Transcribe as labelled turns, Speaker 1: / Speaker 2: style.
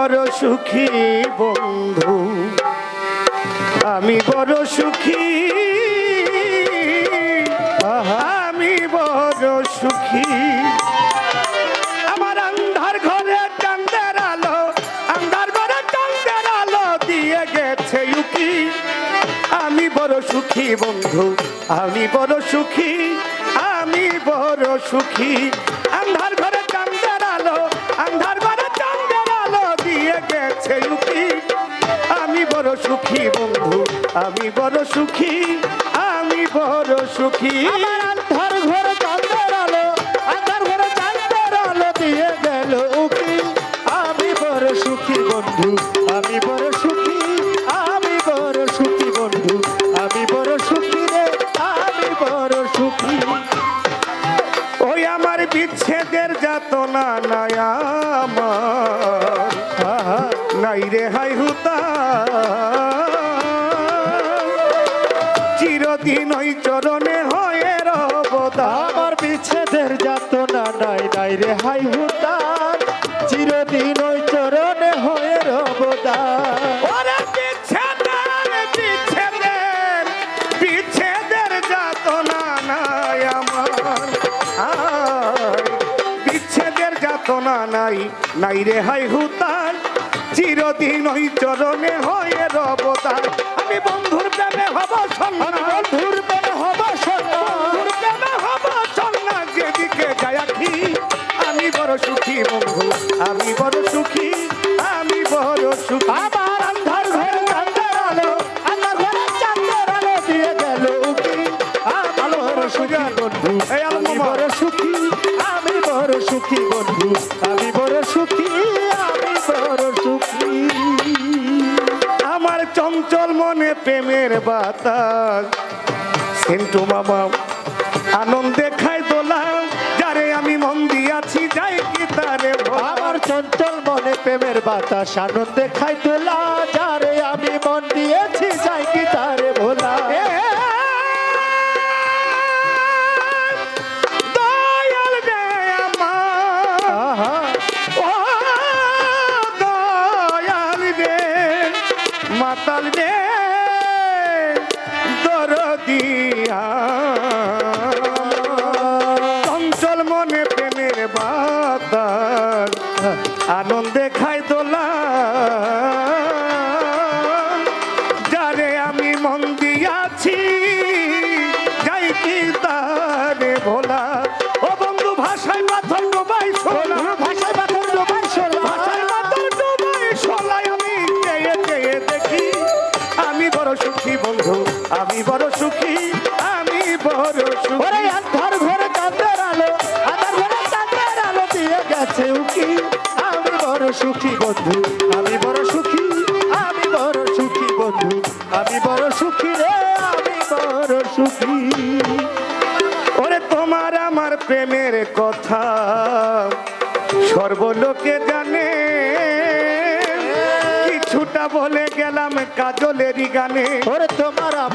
Speaker 1: বড় সুখী বন্ধু। আমি বড় সুখী আমি বড় সুখী। আমার আন্ধার ঘরে চান্দের আলো, আন্ধার ঘরে চান্দের আলো দিয়ে গেছে ইউকি। আমি বড় সুখী বন্ধু, আমি বড় সুখী, আমি বড় সুখী। সুখী বন্ধু আমি বড় সুখী আমি বড় সুখী।
Speaker 2: আন্ধার ঘরে চাঁদের আলো আন্ধার ঘরে চাঁদের আলো দিয়ে গেল উকি। আমি বড় সুখী বন্ধু আমি বড় সুখী আমি বড় সুখী বন্ধু আমি বড় সুখী রে আমি বড় সুখী।
Speaker 1: ওই আমার বিচ্ছেদের যাতনা নাই আমার। নাই রে হাই হুতা। চরণে হয়ে রবদা
Speaker 2: আমার বিচ্ছেদের যাতনা নাই নাই রে হাই হুতার চিরদিন ওই চরণে হয়ে রবদার
Speaker 1: ওরে বিচ্ছেদের যাতনা নাই আমার। বিচ্ছেদের যাতনা নাই নাই রে হাই হুতার চিরদিন ওই চরণে হয়ে রবতার আমি বন্ধুর প্রেমে হব সন্ন্যাস। বড় সুখী, আমি বড় সুখী
Speaker 2: বন্ধু। আমি বড় সুখী, আমি বড় সুখী।
Speaker 1: আমার চঞ্চল মনে প্রেমের বাতাস। সেন্টু মামা, আনন্দে খাই দোলাম যারে আমি মন দিয়াছি, যাই কি তারে।
Speaker 2: আমার চঞ্চল মনে প্রেমের বাতাস, আনন্দে খাই তোলা যারে আমি মন দিয়েছি
Speaker 1: দরদিয়া চঞ্চল মনে প্রেমের বাতাস আনন্দে খাই দোলা। যারে আমি মন দিয়াছি, যাই কি তারে ভোলা। ও বন্ধু, ভাষায় পাথর ডোবাই সোলা
Speaker 2: ভাষায় পাথর ডোবাই শোলা।
Speaker 1: ভাষায় পাথর ডোবাই সোলাই আমি চেয়ে চেয়ে দেখি। আমি বড় আমি বড়
Speaker 2: ওরে আন্ধার ঘরে চাঁদের আলো আন্ধার ঘরে চাঁদের আলো দিয়ে গেছে উকি। আমি বড় সুখী বন্ধু আমি বড় সুখী আমি বড় সুখী বন্ধু আমি বড় সুখী রে আমি বড় সুখী।
Speaker 1: ওরে তোমার আমার প্রেমের কথা সর্বলোকে জানে। কিছুটা বলে গেলাম কাজলেরই গানে।
Speaker 2: ওরে তোমার আমার